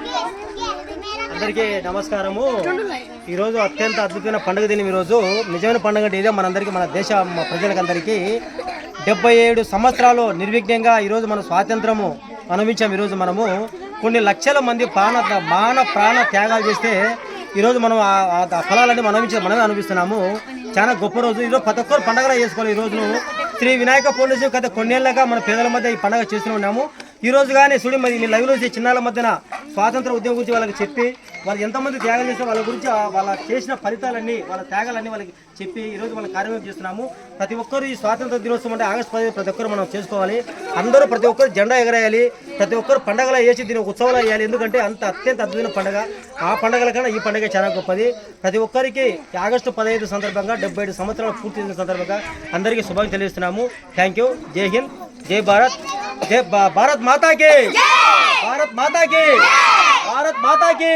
అందరికీ నమస్కారము. ఈరోజు అత్యంత అద్భుతమైన పండుగ దినం ఈరోజు. నిజమైన పండుగ అంటే ఇదే మనందరికీ మన దేశ ప్రజలకందరికీ. డెబ్బై ఏడు సంవత్సరాలు నిర్విఘ్నంగా ఈరోజు మన స్వాతంత్రము అనుభవించాం ఈరోజు మనము. కొన్ని లక్షల మంది ప్రాణ మాన ప్రాణ త్యాగాలు చేస్తే ఈరోజు మనం ఆ- ఫలాలన్నీ మనం మనమే అనుభవిస్తున్నాము. చాలా గొప్ప రోజు. ఈరోజు ప్రతి ఒక్కరు పండుగలా చేసుకోవాలి ఈ రోజును శ్రీ వినాయక పౌర్ణమి గత కొన్నేళ్ళుగా మన పేదల మధ్య ఈ పండుగ చేస్తూ ఉన్నాము. ఈ రోజు కానీ చూడి మరి లైవ్లో చిన్నాల మధ్యన స్వాతంత్ర ఉద్యమం గురించి వాళ్ళకి చెప్పి వాళ్ళు ఎంతమంది త్యాగం చేసిన వాళ్ళ గురించి వాళ్ళ చేసిన ఫలితాలన్నీ వాళ్ళ త్యాగాలన్నీ వాళ్ళకి చెప్పి ఈరోజు రోజు మనం కార్యక్రమం చేస్తున్నాము. ప్రతి ఒక్కరు ఈ స్వాతంత్ర దినోత్సవం అంటే ఆగస్టు పది ప్రతి ఒక్కరు మనం చేసుకోవాలి. అందరూ ప్రతి ఒక్కరు జెండా ఎగరేయాలి. ప్రతి ఒక్కరు పండగలా వేసి దీని ఉత్సవాలు వేయాలి. ఎందుకంటే అంత అత్యంత అద్భుతమైన పండుగ. ఆ పండుగల కన్నా ఈ పండుగ చాలా గొప్పది. ప్రతి ఒక్కరికి ఆగస్టు పదహైదు సందర్భంగా డెబ్బై ఐదు సంవత్సరాలు పూర్తి చేసిన సందర్భంగా అందరికీ శుభాకాంక్షలు తెలియజేస్తున్నాము. థ్యాంక్ యూ జై హింద్ జై భారత్ జై భా- భారత్ మాతాకి భారత్ మాతాకి భారత్ మాతాకి